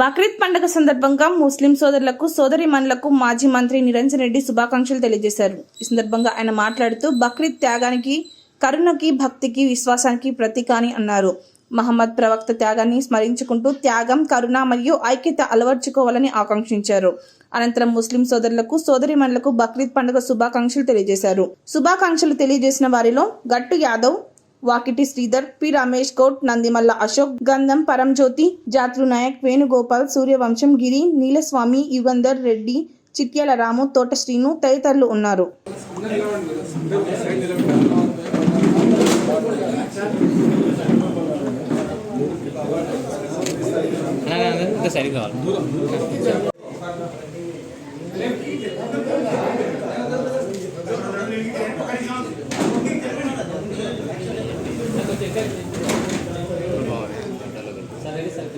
బక్రీద్ పండుగ సందర్భంగా ముస్లిం సోదరులకు సోదరిమణులకు మాజీ మంత్రి నిరంజన్ రెడ్డి శుభాకాంక్షలు తెలియజేశారు. ఈ సందర్భంగా ఆయన మాట్లాడుతూ బక్రీద్ త్యాగానికి కరుణకి భక్తికి విశ్వాసానికి ప్రతీక అని అన్నారు. మహమ్మద్ ప్రవక్త త్యాగాన్ని స్మరించుకుంటూ త్యాగం కరుణ మరియు ఐక్యత అలవర్చుకోవాలని ఆకాంక్షించారు. అనంతరం ముస్లిం సోదరులకు సోదరిమణులకు బక్రీద్ పండుగ శుభాకాంక్షలు తెలియజేశారు. శుభాకాంక్షలు తెలియజేసిన వారిలో గట్టు యాదవ్ వాకిటి శ్రీధర్ పి. రమేష్ గౌడ్ నందిమల్ల అశోక్ గంధం పరంజ్యోతి జాతృ నాయక్ వేణుగోపాల్ సూర్యవంశం గిరి నీలస్వామి యుగంధర్ రెడ్డి చిట్యాల రాము తోట శ్రీను తదితరులు ఉన్నారు. సరిగా ಸರಿ ಸರ್